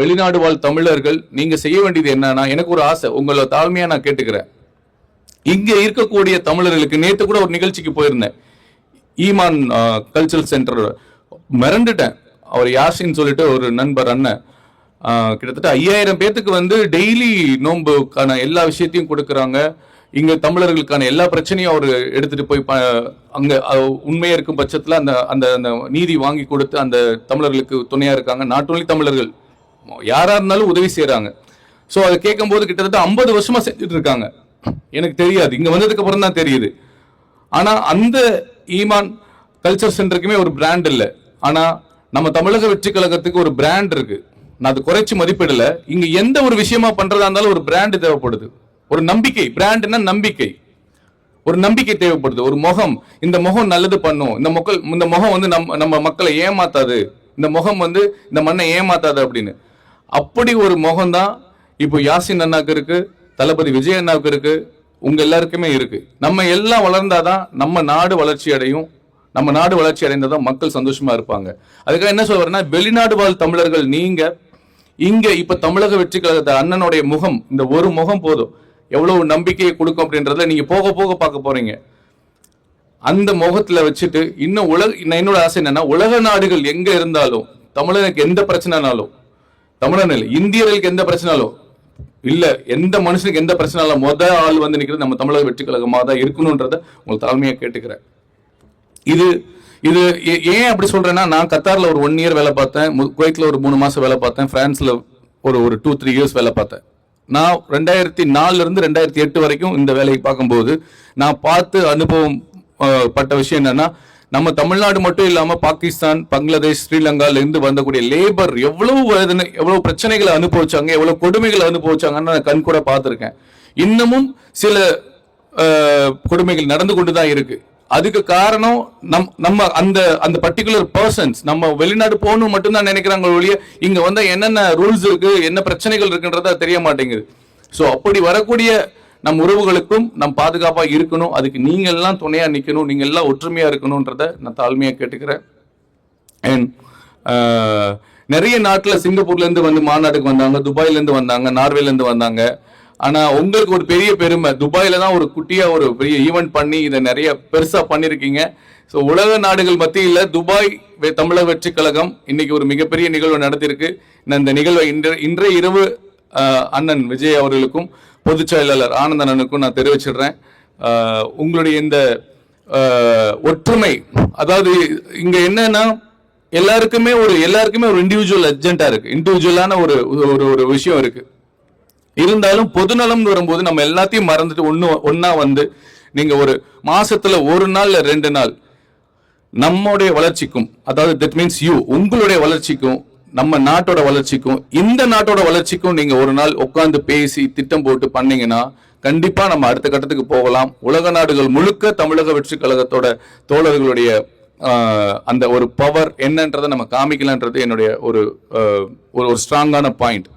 வெளிநாடு வாழ் தமிழர்கள் நீங்க செய்ய வேண்டியது என்னன்னா எனக்கு ஒரு ஆசை உங்களை தாழ்மையா நான் கேட்டுக்கிறேன். இங்க இருக்கக்கூடிய தமிழர்களுக்கு நேத்து கூட ஒரு நிகழ்ச்சிக்கு போயிருந்தேன். ஈமான் கல்ச்சரல் சென்டர் மிரண்டுட்டேன். அவர் யாசின்னு சொல்லிட்டு ஒரு நண்பர் அண்ணன் கிட்டத்தட்ட ஐயாயிரம் பேர்த்துக்கு வந்து டெய்லி நோன்புக்கான எல்லா விஷயத்தையும் கொடுக்குறாங்க. இங்க தமிழர்களுக்கான எல்லா பிரச்சனையும் அவர் எடுத்துட்டு போய் ப- அங்க உண்மையா இருக்கும் பட்சத்துல அந்த அந்த அந்த நீதி வாங்கி கொடுத்து அந்த தமிழர்களுக்கு துணையா இருக்காங்க. நாட் ஒன்லி தமிழர்கள் யாரா இருந்தாலும் உதவி செய்கிறாங்க ஸோ அதை கேட்கும்போது கிட்டத்தட்ட ஐம்பது வருஷமா செஞ்சுட்டு இருக்காங்க. எனக்கு தெரியாது. இங்க வந்ததுக்கு அப்புறம் தான் தெரியுது. ஆனா அந்த ஈமான் கல்ச்சர் சென்டருக்குமே ஒரு பிராண்ட் இல்லை. ஆனா நம்ம தமிழக வெற்றி கழகத்துக்கு ஒரு பிராண்ட் இருக்கு. நான் அது குறைச்சி மதிப்பிடல. இங்க எந்த ஒரு விஷயமா பண்றதா இருந்தாலும் ஒரு பிராண்ட் தேவைப்படுது. ஒரு நம்பிக்கை. பிராண்ட்னா நம்பிக்கை. ஒரு நம்பிக்கை தேவைப்படுது. ஒரு முகம். இந்த முகம் நல்லது பண்ணும். இந்த மக்கள் இந்த முகம் வந்து நம்ம நம்ம மக்களை ஏமாத்தாது. இந்த முகம் வந்து இந்த மண்ணை ஏமாத்தாது அப்படின்னு. அப்படி ஒரு முகம்தான் இப்போ யாசின் அண்ணாக்கு இருக்கு தளபதி விஜய் அண்ணாவுக்கு இருக்கு உங்க எல்லாருக்குமே இருக்கு. நம்ம எல்லாம் வளர்ந்தாதான் நம்ம நாடு வளர்ச்சி அடையும். நம்ம நாடு வளர்ச்சி அடைந்ததான் மக்கள் சந்தோஷமா இருப்பாங்க. அதுக்காக என்ன சொல்றேன்னா வெளிநாடு வாழ் தமிழர்கள் நீங்க இங்க இப்ப தமிழக வெற்றி கழகத்தை அண்ணனுடைய முகம் இந்த ஒரு முகம் போதும். எவ்வளவு நம்பிக்கையை கொடுக்கும் அப்படின்றத நீங்க போக போக பார்க்க போறீங்க. அந்த முகத்துல வச்சுட்டு இன்னும் உலக என்னோட ஆசை என்னன்னா உலக நாடுகள் எங்க இருந்தாலும் தமிழனுக்கு எந்த பிரச்சனைனாலும் தமிழன் இல்லை இந்தியர்களுக்கு எந்த பிரச்சனாலும் இல்ல எந்த மனுஷனுக்கு எந்த பிரச்சனாலும் முத ஆள் வந்து நிற்கிறது நம்ம தமிழக வெற்றி கழகமாக தான் இருக்கணும்ன்றத உங்களுக்கு தாழ்மையா கேட்டுக்கிறேன். இது இது ஏ- ஏன் அப்படி சொல்றேன்னா நான் கத்தார்ல ஒரு ஒன் இயர் வேலை பார்த்தேன் மு- குவைத்ல ஒரு மூணு மாசம் வேலை பார்த்தேன் பிரான்ஸ்ல ஒரு ஒரு டூ த்ரீ இயர்ஸ் வேலை பார்த்தேன். நான் ரெண்டாயிரத்தி நாலுல இருந்து ரெண்டாயிரத்தி எட்டு வரைக்கும் இந்த வேலையை பார்க்கும்போது நான் பார்த்து அனுபவம் பட்ட விஷயம் என்னன்னா நம்ம தமிழ்நாடு மட்டும் இல்லாம பாகிஸ்தான் பங்களாதேஷ் ஸ்ரீலங்கால இருந்து வந்தக்கூடிய லேபர் எவ்வளவு வேதனை எவ்வளவு பிரச்சனைகளை அனுபவிச்சாங்க எவ்வளவு கொடுமைகளை அனுபவிச்சாங்கன்னு நான் கண் கூட பார்த்துருக்கேன். இன்னமும் சில கொடுமைகள் நடந்து கொண்டு தான் இருக்கு. அதுக்கு காரணம் நம் நம்ம அந்த அந்த பர்டிகுலர் பர்சன்ஸ் நம்ம வெளிநாடு போகணும் மட்டும்தான் நினைக்கிறாங்க ஒழிய இங்க வந்தால் என்னென்ன ரூல்ஸ் இருக்கு என்ன பிரச்சனைகள் இருக்குன்றதா தெரிய மாட்டேங்குது. ஸோ அப்படி வரக்கூடிய நம் உறவுகளுக்கும் நம் பாதுகாப்பாக இருக்கணும். அதுக்கு நீங்க எல்லாம் நிற்கணும் நிக்கணும். நீங்க எல்லாம் ஒற்றுமையாக இருக்கணும்ன்றத நான் தாழ்மையாக கேட்டுக்கிறேன். அண்ட் நிறைய நாட்டில் சிங்கப்பூர்லேருந்து வந்து மாநாட்டுக்கு வந்தாங்க துபாயிலேருந்து வந்தாங்க நார்வேலேருந்து வந்தாங்க. ஆனால் உங்களுக்கு ஒரு பெரிய பெருமை துபாயில் தான் ஒரு குட்டியாக ஒரு பெரிய ஈவெண்ட் பண்ணி இதை நிறைய பெருசாக பண்ணியிருக்கீங்க ஸோ உலக நாடுகள் மத்தியில் துபாய் வெ- தமிழக வெற்றி கழகம் இன்னைக்கு ஒரு மிகப்பெரிய நிகழ்வு நடத்தியிருக்கு. நான் இந்த நிகழ்வை இன்று இன்றைய இரவு அண்ணன் விஜய் அவர்களுக்கும் பொதுச் செயலாளர் ஆனந்த அண்ணனுக்கும் நான் தெரிவிச்சிடுறேன். உங்களுடைய இந்த ஒற்றுமை அதாவது இங்க என்னன்னா எல்லாருக்குமே ஒரு எல்லாருக்குமே ஒரு இண்டிவிஜுவல் அர்ஜென்ட்டாக இருக்கு. இண்டிவிஜுவலான ஒரு ஒரு ஒரு விஷயம் இருக்கு. இருந்தாலும் பொதுநலம்னு வரும்போது நம்ம எல்லாத்தையும் மறந்துட்டு ஒன்று ஒன்றா வந்து நீங்க ஒரு மாசத்துல ஒரு நாள் இல்லை ரெண்டு நாள் நம்முடைய வளர்ச்சிக்கும் அதாவது தட் மீன்ஸ் யூ உங்களுடைய வளர்ச்சிக்கும் நம்ம நாட்டோட வளர்ச்சிக்கும் இந்த நாட்டோட வளர்ச்சிக்கும் நீங்க ஒரு நாள் உட்காந்து பேசி திட்டம் போட்டு பண்ணீங்கன்னா கண்டிப்பா நம்ம அடுத்த கட்டத்துக்கு போகலாம். உலக நாடுகள் முழுக்க தமிழக வெற்றி கழகத்தோட தோழர்களுடைய அந்த ஒரு பவர் என்னன்றதை நம்ம காமிக்கலான்றது என்னுடைய ஒரு ஒரு ஒரு ஸ்ட்ராங்கான பாயிண்ட்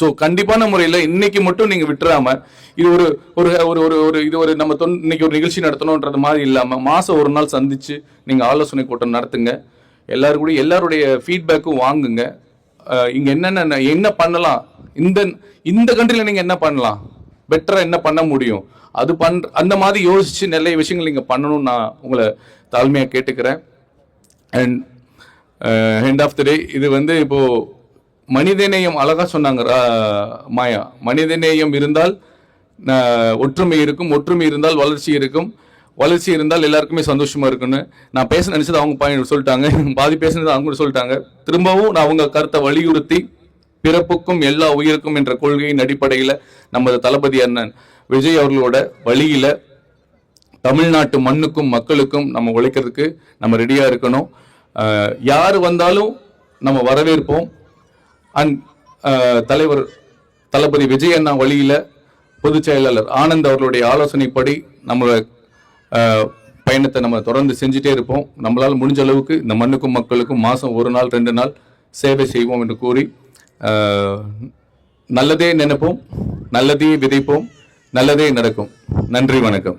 ஸோ கண்டிப்பான முறையில் இன்னைக்கு மட்டும் நீங்கள் விட்டுறாம இது ஒரு ஒரு ஒரு ஒரு ஒரு இது ஒரு நம்ம தொன் இன்னைக்கு ஒரு நிகழ்ச்சி நடத்தணுன்றது மாதிரி இல்லாமல் மாதம் ஒரு நாள் சந்திச்சு நீங்கள் ஆலோசனை கூட்டம் நடத்துங்க. எல்லாரும் கூட எல்லாருடைய ஃபீட்பேக்கும் வாங்குங்க. இங்கே என்னென்ன என்ன பண்ணலாம்? இந்த இந்த கண்ட்ரியில் நீங்கள் என்ன பண்ணலாம்? பெட்டராக என்ன பண்ண முடியும்? அது பண் அந்த மாதிரி யோசித்து நிறைய விஷயங்கள் நீங்கள் பண்ணணும்னு நான் உங்களை தாழ்மையாக கேட்டுக்கிறேன். அண்ட் ஹெண்ட் ஆஃப் த டே இது வந்து இப்போது மனிதநேயம் அழகாக சொன்னாங்க ரா- மாயா. மனிதநேயம் இருந்தால் ஒற்றுமை இருக்கும் ஒற்றுமை இருந்தால் வளர்ச்சி இருக்கும். வளர்ச்சி இருந்தால் எல்லாருக்குமே சந்தோஷமா இருக்குன்னு நான் பேச நினைச்சது அவங்க பாயிண்ட் சொல்லிட்டாங்க. பாதி பேசுனது அவங்க சொல்லிட்டாங்க. திரும்பவும் நான் அவங்க கருத்தை வலியுறுத்தி பிறப்புக்கும் எல்லா உயிருக்கும் என்ற கொள்கையின் அடிப்படையில் நமது தளபதி அண்ணன் விஜய் அவர்களோட வழியில தமிழ்நாட்டு மண்ணுக்கும் மக்களுக்கும் நம்ம உழைக்கிறதுக்கு நம்ம ரெடியா இருக்கணும். யார் வந்தாலும் நம்ம வரவேற்போம். அண்ட் தலைவர் தளபதி விஜய் அண்ணா வழியில பொதுச் செயலாளர் ஆனந்த் அவர்களுடைய ஆலோசனைப்படி நம்மளோட பயணத்தை நம்ம தொடர்ந்து செஞ்சுட்டே இருப்போம். நம்மளால் முடிஞ்ச அளவுக்கு இந்த மண்ணுக்கும் மக்களுக்கும் மாதம் ஒரு நாள் ரெண்டு நாள் சேவை செய்வோம் என்று கூறி நல்லதே நினைப்போம் நல்லதே விதைப்போம் நல்லதே நடக்கும். நன்றி வணக்கம்.